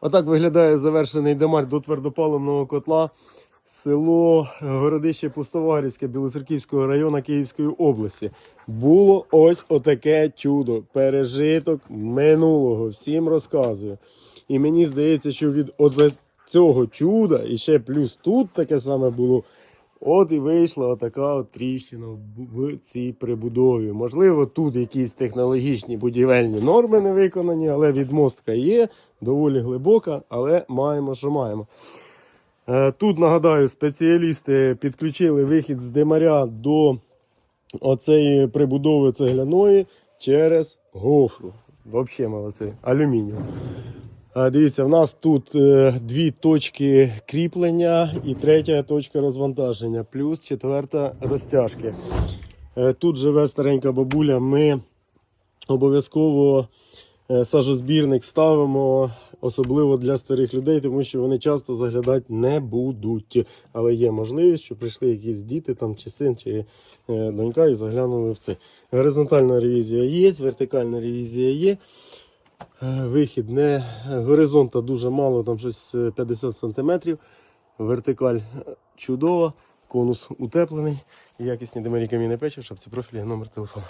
Отак виглядає завершений демар до твердопаливного котла. Село Городище Пустоварівське Білоцерківського району Київської області. Було ось отаке чудо. Пережиток минулого. Всім розказую. І мені здається, що від цього чуда, і ще плюс тут таке саме було. От і вийшла отака от тріщина в цій прибудові. Можливо, тут якісь технологічні будівельні норми не виконані, але відмостка є, доволі глибока, але маємо, що маємо. Е, Тут, нагадаю, спеціалісти підключили вихід з димаря до оцеї прибудови цегляної через гофру. Взагалі молодці. Алюмінію. Е, Дивіться, в нас тут е, дві точки кріплення і третя точка розвантаження, плюс четверта розтяжки. Е, Тут живе старенька бабуля. Ми обов'язково сажозбірник ставимо, особливо для старих людей, тому що вони часто заглядати не будуть. Але є можливість, що прийшли якісь діти там, чи син, чи донька і заглянули в це. Горизонтальна ревізія є, вертикальна ревізія є. Е, Вихід не горизонта дуже мало, там щось е, 50 см. Вертикаль е, чудова, конус утеплений. Якісні демарі камінне печі, щоб ці профілі номер телефону.